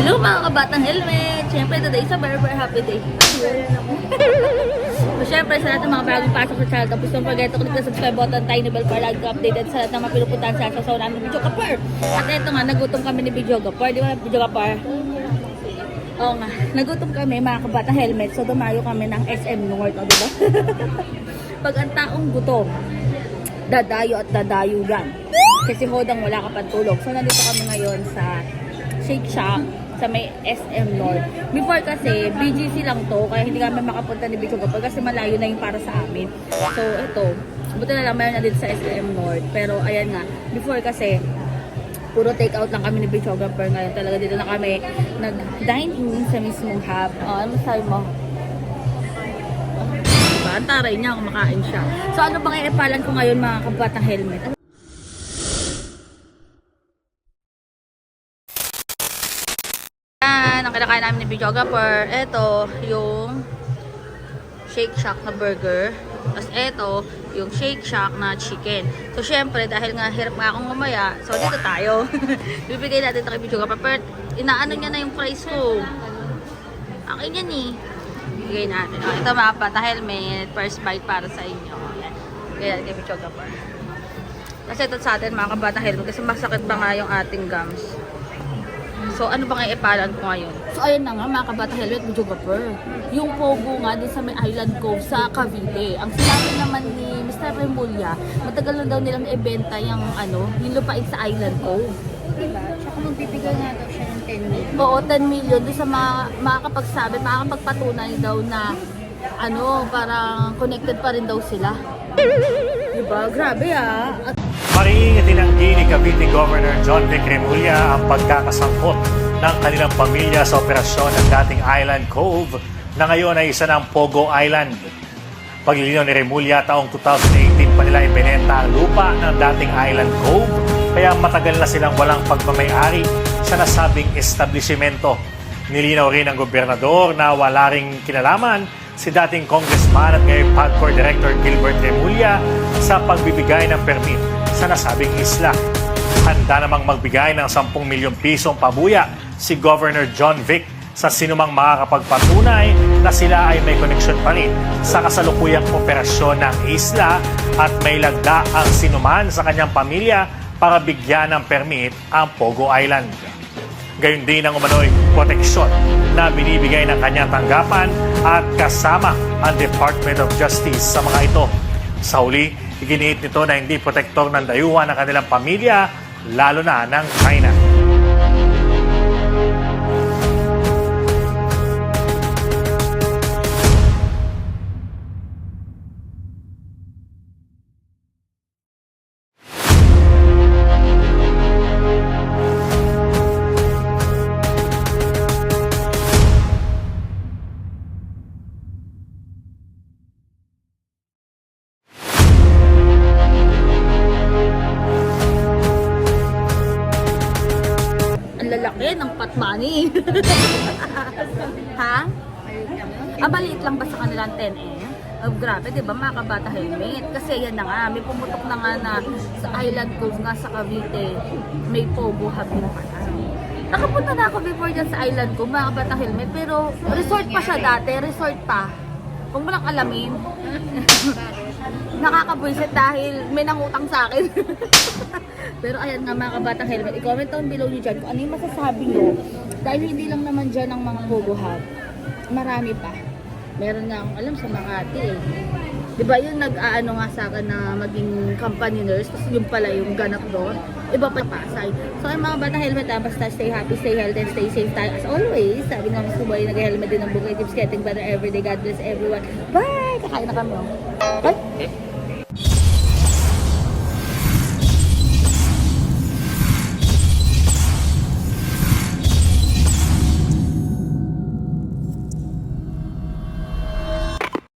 Hello mga kabatang helmet! Siyempre today is a very very happy day. so siyempre sa lahat ng mga bagong pasok sa channel, tapos don't forget to click the subscribe button, tiny bell para lagi updated sa lahat ng mga pinupuntahan sa sasaw namin Video Kapar. At eto nga, nagutom kami ni Video Kapar. Di ba Video Kapar? Oo nga, nagutom kami mga kabatang helmet. So dumayo kami ng SM North, o diba? Pag ang taong gutom, dadayo at dadayo yan. Kasi hodang wala ka pantulog. So, nandito kami ngayon sa Shake Shack sa may SM North. Before kasi, BGC lang to, kaya hindi kami makapunta ni Bicho Gapal kasi malayo na yung para sa amin. So, ito, buti na lang mayroon na dito sa SM North. Pero, ayan nga, before kasi, puro take out lang kami ni Bichographer ngayon. Talaga dito na kami nag-dine in sa mismong hub. Oh, ano sabi mo? Diba? Niya, kumakain siya. So ano bang iipalan ko ngayon mga kabatang helmet? Yan, ang kinakain namin ni Videographer. Ito, yung Shake Shack na burger. Tapos ito, yung Shake Shack na chicken. So, syempre, dahil nga hirap nga akong mamaya, so dito tayo. Bibigay natin ito kay Videographer. Pero, inaano niya na yung price ko. Akin yan eh. Bigay natin. Oh, ito mga pata helmet, first bite para sa inyo. Yan. Bigay natin kay Videographer. Kasi ito sa atin mga kabata helmet kasi masakit pa nga yung ating gums. So, ano bang iipalan ko ngayon? So, ayun na nga, mga kabata helmet, medyo gapper. Yung Pogo nga, din sa may Island Cove sa Cavite. Ang sinabi naman ni Mr. Remulla, matagal na daw nilang ibenta yung, ano, yung lupain sa Island Cove. Diba? Tsaka magbibigay nga daw siya ng 10 million. Oo, 10 million doon sa mga makakapagsabi, makakapagpatunay daw na ano, parang connected pa rin daw sila. Diba? Grabe ah. At Mariing itinanggi ni Cavite Governor John Vic Remulla ang pagkakasangkot ng kanilang pamilya sa operasyon ng dating Island Cove na ngayon ay isa ng Pogo Island. Paglilinaw ni Remulla taong 2018 pa nila ibinenta ang lupa ng dating Island Cove kaya matagal na silang walang pagmamayari sa nasabing establishmento. Nilinaw rin ng gobernador na wala ring kinalaman si dating congressman at ngayon PAGCOR Director Gilbert Remulla sa pagbibigay ng permit sa nasabing isla. Handa namang magbigay ng 10 milyong pisong pabuya si Governor John Vic sa sinumang makakapagpatunay na sila ay may koneksyon pa rin sa kasalukuyang operasyon ng isla at may lagda ang sinuman sa kanyang pamilya para bigyan ng permit ang Pogo Island. Gayun din ang umano'y proteksyon na binibigay ng kanyang tanggapan at kasama ang Department of Justice sa mga ito. Sa huli, iginiit nito na hindi protektor ng dayuhan ng kanilang pamilya, lalo na ng China. Ng pot money. ha? Ah, maliit lang ba sa kanilang 10 eh? Oh, grabe, di ba mga kabata helmet? Kasi yan na nga, may pumutok na nga na sa Island Cove nga sa Cavite, may Pogo hub na pala. Nakapunta na ako before dyan sa Island Cove, mga kabata helmet, pero resort pa siya dati, resort pa. Kung mo lang alamin, nakakabwisit dahil may nangutang sa akin. Pero ayan nga mga kabatang helmet, i-comment down below nyo dyan kung ano yung masasabi nyo. Dahil hindi lang naman dyan ang mga Hub. Marami pa. Meron nga akong alam sa Makati eh. Di ba yun nag-aano nga sa akin na maging company nurse, tapos yung pala yung ganap doon. Iba pa Pasay. So ay mga batang helmet ha, basta stay happy, stay healthy, and stay safe tayo as always. Sabi nga mas buhay, nag-helmet din ang bugay. Keeps getting better every day. God bless everyone. Bye! Kakain na kami. oh. Bye!